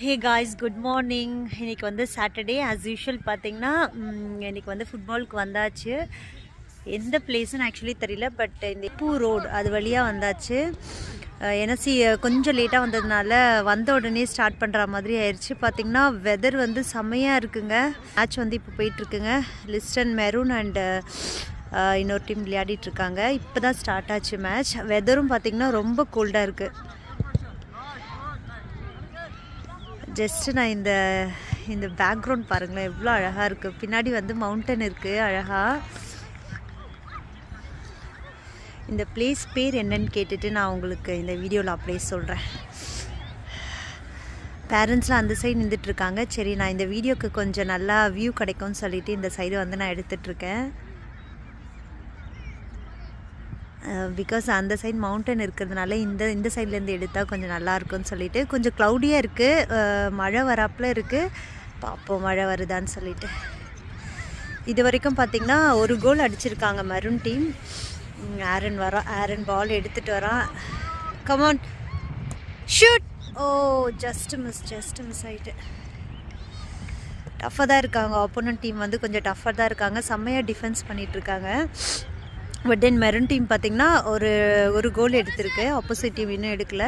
Hey guys good morning இன்னைக்கு வந்து Saturday as usual பார்த்தீங்கன்னா இன்றைக்கி வந்து ஃபுட்பாலுக்கு வந்தாச்சு. எந்த பிளேஸ்னு ஆக்சுவலி தெரியல பட் இந்த பூ ரோடு அது வழியாக வந்தாச்சு. ஏன்னா சி கொஞ்சம் லேட்டாக வந்ததுனால வந்த உடனே ஸ்டார்ட் பண்ணுற மாதிரி ஆயிடுச்சு பார்த்திங்கன்னா வெதர் வந்து செம்மையாக இருக்குங்க. மேட்ச் வந்து இப்போ போயிட்டுருக்குங்க. லிஸ்டன் மெரூன் அண்டு இன்னொரு டீம் விளையாடிட்டுருக்காங்க. இப்போ தான் ஸ்டார்ட் ஆச்சு மேட்ச் வெதரும் பார்த்தீங்கன்னா ரொம்ப கோல்டாக இருக்குது ஜஸ்ட்டு நான் இந்த இந்த பேக்ரவுண்ட் பாருங்களேன் எவ்வளோ அழகாக இருக்குது பின்னாடி வந்து மவுண்டன் இருக்குது அழகாக இந்த பிளேஸ் பேர் என்னன்னு கேட்டுட்டு நான் உங்களுக்கு இந்த வீடியோவில் அப்படியே சொல்கிறேன் பேரண்ட்ஸ்லாம் அந்த சைடு நின்றுட்டுருக்காங்க சரி நான் இந்த வீடியோக்கு கொஞ்சம் நல்லா வியூ கிடைக்கும்னு சொல்லிவிட்டு இந்த சைடு வந்து நான் எடுத்துகிட்ருக்கேன் பிகாஸ் அந்த சைட் மவுண்டன் இருக்கிறதுனால இந்த இந்த சைட்லேருந்து எடுத்தால் கொஞ்சம் நல்லா இருக்கும்னு சொல்லிட்டு கொஞ்சம் க்ளவுடியாக இருக்குது மழை வராப்பில் இருக்குது பார்ப்போம் மழை வருதான்னு சொல்லிட்டு. இது வரைக்கும் பார்த்திங்கன்னா ஒரு கோல் அடிச்சிருக்காங்க மருண் டீம் ஆரன் வரான் ஆரன் பால் எடுத்துகிட்டு வரான் come on shoot oh just miss just miss ஆகிட்டு டஃப்பாக தான் இருக்காங்க. ஆப்போனன்ட் டீம் வந்து கொஞ்சம் டஃப்பாக தான் இருக்காங்க. செம்மையாக டிஃபென்ஸ் பண்ணிகிட்ருக்காங்க பட் தென் மெரூன் டீம் பார்த்திங்கன்னா ஒரு ஒரு கோல் எடுத்திருக்கு. ஆப்போசிட் டீம் இன்னும் எடுக்கல.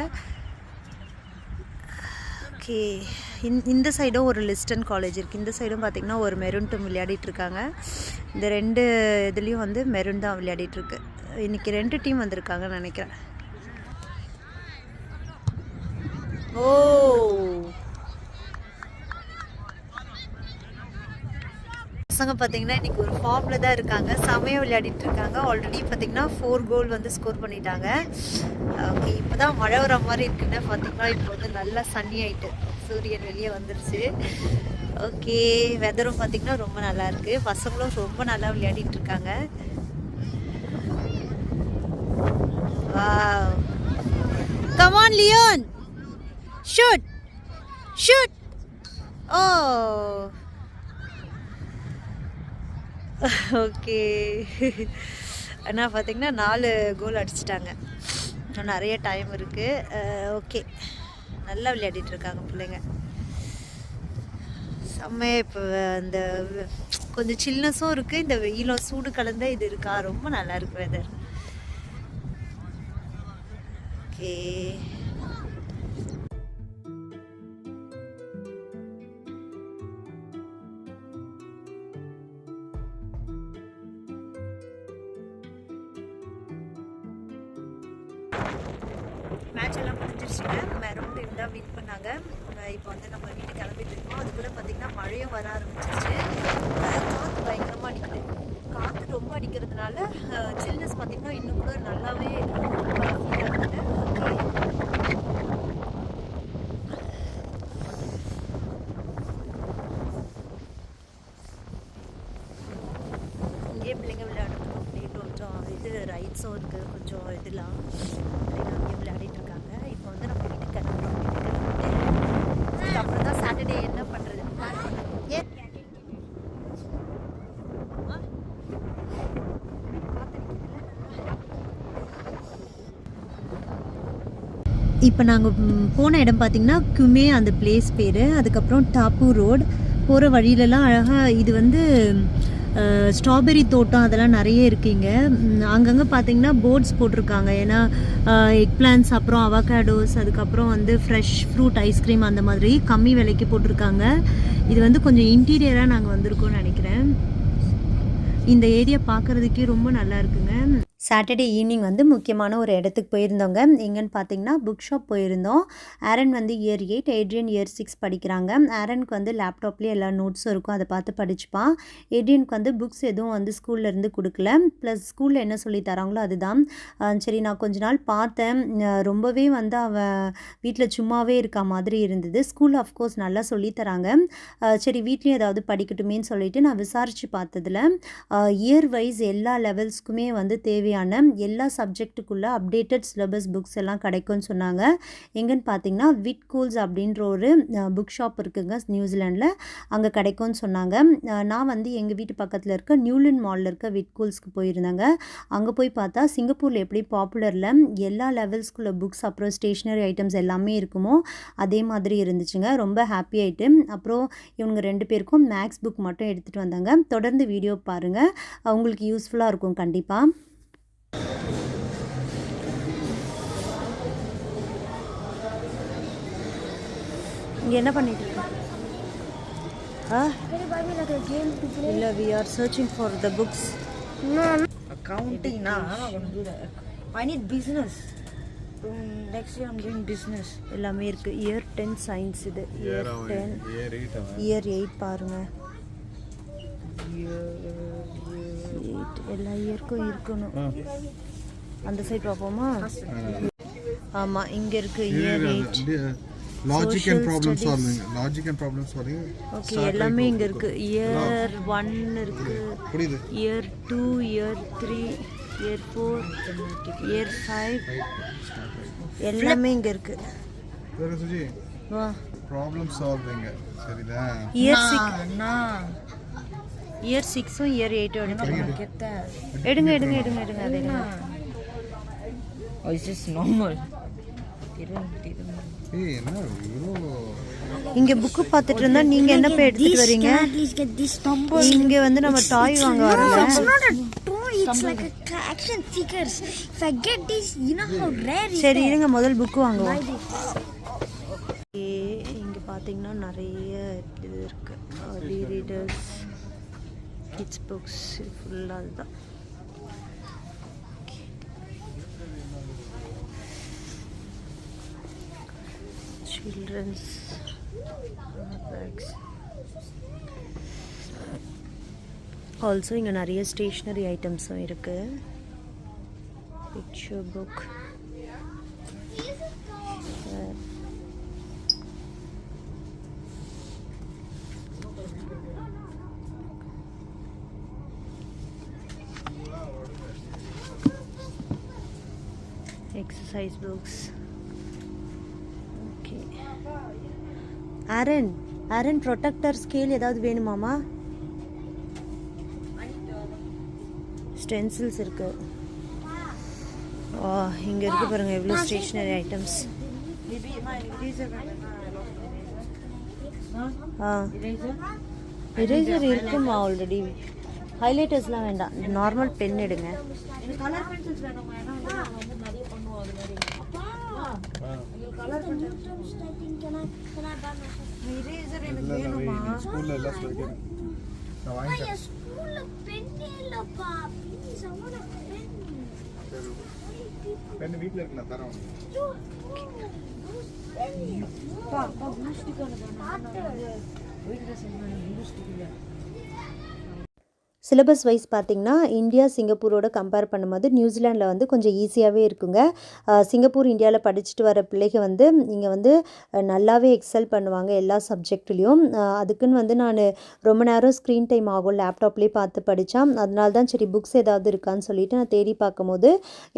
ஓகே இந் இந்த சைடும் ஒரு லிஸ்டன் காலேஜ் இருக்குது இந்த சைடும் பார்த்திங்கன்னா ஒரு மெரூன் டீம் விளையாடிட்டு இருக்காங்க இந்த ரெண்டு இதுலேயும் வந்து மெரூன் தான் விளையாடிட்டுருக்கு. இன்றைக்கி ரெண்டு டீம் வந்திருக்காங்கன்னு நினைக்கிறேன். ஓ! பசங்க பார்த்தீங்கன்னா இன்னைக்கு ஒரு ஃபார்மில் தான் இருக்காங்க. செமையாக விளையாடிட்டு இருக்காங்க. ஆல்ரெடி பார்த்தீங்கன்னா ஃபோர் கோல் வந்து ஸ்கோர் பண்ணிட்டாங்க. ஓகே இப்போ தான் மழை வர மாதிரி இருக்குன்னா பார்த்தீங்கன்னா இப்போ வந்து நல்லா சன்னி ஆயிட்டு சூரியன் வெளியே வந்துருச்சு. ஓகே வெதரும் பார்த்தீங்கன்னா ரொம்ப நல்லா இருக்கு. பசங்களும் ரொம்ப நல்லா விளையாடிட்டு இருக்காங்க. Come on Leon shoot shoot oh okay. ஆனால் பார்த்திங்கன்னா நாலு கோல் அடிச்சிட்டாங்க. இன்னும் நிறைய டைம் இருக்குது ஓகே. நல்லா விளையாடிட்டுருக்காங்க பிள்ளைங்க. செம்மையாக இப்போ அந்த கொஞ்சம் சில்னஸும் இருக்குது இந்த வெயிலும் சூடு கலந்த இது இருக்கா? ரொம்ப நல்லா இருக்கு வெதர் ஓகே. மேட்ச் எல்லாம் முடிஞ்சிருச்சுங்க மெரூன் டீம் வின் பண்ணாங்க. இப்போ வந்து நம்ம வீட்டுக்கு கிளம்பிட்டு இருக்கோம். அதுக்குள்ளே பார்த்திங்கன்னா மழையும் வர ஆரம்பிச்சிருச்சு. காற்று பயங்கரமாக அடிக்குது. காற்று ரொம்ப அடிக்கிறதுனால சில்னஸ் பார்த்தீங்கன்னா இன்னும் கூட நல்லாவே ஃபீல் ஆகுது இங்கேயே பிள்ளைங்க விளையாடுறதுக்கு அப்படியே கொஞ்சம் இது ரைட்ஸும் இருக்குது கொஞ்சம் இதெல்லாம். அங்கேயே விளையாடிட்டு இருக்காங்க இப்போ வந்து நம்ம வீட்டுக்கு கிளம்புறோம் வீட்டுக்கு கிளம்பிட்டு இதுக்கப்புறம் தான் சாட்டர்டே என்ன பண்ணுறது ஏன் ஆ? இப்போ நாங்கள் போன இடம் பார்த்திங்கன்னா குமே அந்த பிளேஸ் பேர். அதுக்கப்புறம் டாப்பு ரோட். போகிற வழியிலலாம் அழகாக இது வந்து ஸ்ட்ராபெரி தோட்டம் அதெல்லாம் நிறைய இருக்குங்க அங்கங்கே பார்த்தீங்கன்னா போர்ட்ஸ் போட்டிருக்காங்க. ஏன்னா எக் பிளான்ஸ் அப்புறம் அவகாடோஸ் அதுக்கப்புறம் வந்து ஃப்ரெஷ் ஃப்ரூட் ஐஸ்கிரீம் அந்த மாதிரி கம்மி விலைக்கு போட்டிருக்காங்க. இது வந்து கொஞ்சம் இன்டீரியராக நாங்கள் வந்திருக்கோம்னு நினைக்கிறேன். இந்த ஏரியா பார்க்குறதுக்கே ரொம்ப நல்லா இருக்குங்க. சாட்டர்டே ஈவினிங் வந்து முக்கியமான ஒரு இடத்துக்கு போயிருந்தோங்க. எங்கன்னு பார்த்தீங்கன்னா புக் ஷாப் போயிருந்தோம். ஆரன் வந்து year eight Adrian year six படிக்கிறாங்க. ஆரனுக்கு வந்து லேப்டாப்லேயே எல்லா நோட்ஸும் இருக்கும். அதை பார்த்து படிச்சுப்பான். ஏட்ரியனுக்கு வந்து புக்ஸ் எதுவும் வந்து ஸ்கூல்லேருந்து கொடுக்கல. ப்ளஸ் ஸ்கூலில் என்ன சொல்லி தராங்களோ அதுதான். சரி நான் கொஞ்ச நாள் பார்த்தேன். ரொம்பவே வந்து அவன் வீட்டில் சும்மாவே இருக்க மாதிரி இருந்தது. ஸ்கூல் அஃப்கோர்ஸ் நல்லா சொல்லித்தராங்க சரி வீட்லேயும் ஏதாவது படிக்கட்டுமேன்னு சொல்லிட்டு நான் விசாரித்து பார்த்ததுல இயர் வைஸ் எல்லா லெவல்ஸ்க்குமே வந்து தேவை தேவையான எல்லா சப்ஜெக்ட்டுக்குள்ளே அப்டேட்டட் சிலபஸ் புக்ஸ் எல்லாம் கிடைக்கும்னு சொன்னாங்க. எங்கன்னு பார்த்தீங்கன்னா விட் கூல்ஸ் அப்படின்ற ஒரு புக் ஷாப் இருக்குங்க நியூசிலாண்டில் அங்கே கிடைக்கும்னு சொன்னாங்க. நான் வந்து எங்கள் வீட்டு பக்கத்தில் இருக்க நியூலின் மாலில் இருக்க விட் கூல்ஸ்க்கு போயிருந்தாங்க. அங்கே போய் பார்த்தா சிங்கப்பூரில் எப்படி பாப்புலரில் எல்லா லெவல்ஸ்குள்ள புக்ஸ் அப்புறம் ஸ்டேஷ்னரி ஐட்டம்ஸ் எல்லாமே இருக்குமோ அதே மாதிரி இருந்துச்சுங்க. ரொம்ப ஹாப்பி ஆகிட்டு அப்புறம் இவங்க ரெண்டு பேருக்கும் மேக்ஸ் புக் மட்டும் எடுத்துகிட்டு வந்தாங்க. தொடர்ந்து வீடியோ பாருங்கள் உங்களுக்கு யூஸ்ஃபுல்லாக இருக்கும் கண்டிப்பாக இங்கே என்ன பண்ணிட்டு இருக்க? இல்லை we are searching for the books. I need business. Um, next year I'm doing business. எல்லாமே இருக்குது இயர் டென் சயின்ஸ் இது. இயர் டென் இயர் எயிட் பாருங்கள் எயிட் எல்லா இயருக்கும் இருக்கணும். அந்த சைட் பார்ப்போமா? ஆமாம் இங்கே இருக்குது year eight logic and problem. Solving logic and problem solving okay எல்லாமே இங்கே இருக்குது இயர் ஒன் இருக்குது புரியுது. Year two year three year four year five எல்லாமே இங்கே இருக்குது வேற சுஜி வா. ப்ராப்ளம் சால்விங் சரிதா? இயர் சிக்ஸ் Nah, இயர் சிக்ஸும் இயர் எயிட்டும் I'm எடுங்க. எடுங்க எடுங்க எடுங்க எடுங்க அது எடுங்க. Oh, it's just இங்க புக்கு பார்த்துட்டு இருந்தா நீங்க என்ன போய் எடுத்துட்டு வரீங்க? இங்க வந்து நம்ம டாய் வாங்க it சரி. இருங்க முதல் புக்கு வாங்குவோம். இங்க பாத்தீங்கன்னா நிறைய இது இருக்கு. ரீடர்ஸ் கிட்ஸ் புக்ஸ் ஃபுல்லாக அதுதான். சில்ட்ரன்ஸ் பேக்ஸ் ஆல்சோ இங்கே நிறைய ஸ்டேஷ்னரி ஐட்டம்ஸும் இருக்குது பிக்சர் புக் எக்ஸசைஸ் புக்ஸ் அரண் அரண் ப்ரொடெக்டர் ஸ்கேல் ஏதாவது வேணுமாமா? ஸ்டென்சில்ஸ் இருக்கு. ஓ இங்கே இருக்கு பாருங்க எவ்வளோ ஸ்டேஷ்னரி ஐட்டம்ஸ் ஆ. Eraser? இருக்குமா ஆல்ரெடி ஹைலைட்டர்ஸ்லாம் வேண்டாம். நார்மல் பென் எடுங்க. இரேசர் எனக்கு வேணுமா ஸ்கூல்ல எல்லாம் சொல்லிக்கிறேன் நான் வாங்கி இல்லப்பா. A pen. இருக்கு நான் தரேன் சிலபஸ் வைஸ் பார்த்திங்கன்னா இந்தியா சிங்கப்பூரோட கம்பேர் பண்ணும்போது நியூசிலாண்டில் வந்து கொஞ்சம் ஈஸியாகவே இருக்குங்க. சிங்கப்பூர் இந்தியாவில் படிச்சுட்டு வர பிள்ளைங்க வந்து இங்கே வந்து நல்லாவே எக்ஸல் பண்ணுவாங்க எல்லா சப்ஜெக்ட்லேயும் அதுக்குன்னு வந்து நான் ரொம்ப நேரம் ஸ்க்ரீன் டைம் ஆகும். லேப்டாப்லேயே பார்த்து படித்தேன் அதனால தான் சரி புக்ஸ் ஏதாவது இருக்கான்னு சொல்லிட்டு நான் தேடி பார்க்கும்போது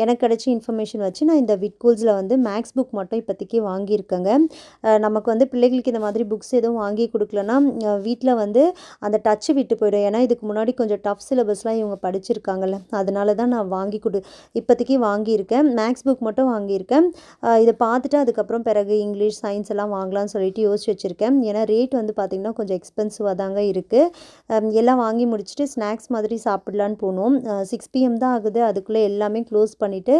எனக்கு கிடைச்ச இன்ஃபர்மேஷன் வச்சு நான் இந்த விட்கூல்ஸில் வந்து மேக்ஸ் புக் மட்டும் இப்போதைக்கு வாங்கியிருக்கேங்க. நமக்கு வந்து பிள்ளைகளுக்கு இந்த மாதிரி புக்ஸ் எதுவும் வாங்கி கொடுக்கலன்னா வீட்டில் வந்து அந்த டச்சு விட்டு போயிடும். ஏன்னா இதுக்கு முன்னாடி கொஞ்சம் டஃப் சிலபஸ்லாம் இவங்க படிச்சிருக்காங்கல்ல அதனால தான் நான் வாங்கி கொடு இப்போதைக்கு வாங்கியிருக்கேன். மேக்ஸ் புக் மட்டும் வாங்கியிருக்கேன். இதை பார்த்துட்டு அதுக்கப்புறம் பிறகு இங்கிலீஷ் சயின்ஸ் எல்லாம் வாங்கலாம்னு சொல்லிட்டு யோசிச்சு வச்சுருக்கேன். ஏன்னா ரேட் வந்து பார்த்திங்கன்னா கொஞ்சம் எக்ஸ்பென்சிவாக தாங்க இருக்குது எல்லாம் வாங்கி முடிச்சுட்டு ஸ்நாக்ஸ் மாதிரி சாப்பிட்லான்னு போனோம். சிக்ஸ் பிஎம் தான் ஆகுது. அதுக்குள்ளே எல்லாமே க்ளோஸ் பண்ணிவிட்டு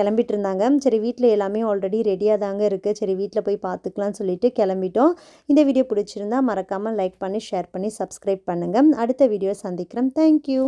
கிளம்பிட்டு இருந்தாங்க சரி வீட்டில் எல்லாமே ஆல்ரெடி ரெடியாக தாங்க இருக்குது சரி வீட்டில் போய் பார்த்துக்கலாம்னு சொல்லிட்டு கிளம்பிட்டோம். இந்த வீடியோ பிடிச்சிருந்தா மறக்காமல் லைக் பண்ணி ஷேர் பண்ணி சப்ஸ்கிரைப் பண்ணுங்கள் அடுத்த வீடியோ சந்திக்கிறேன் தேங்க்யூ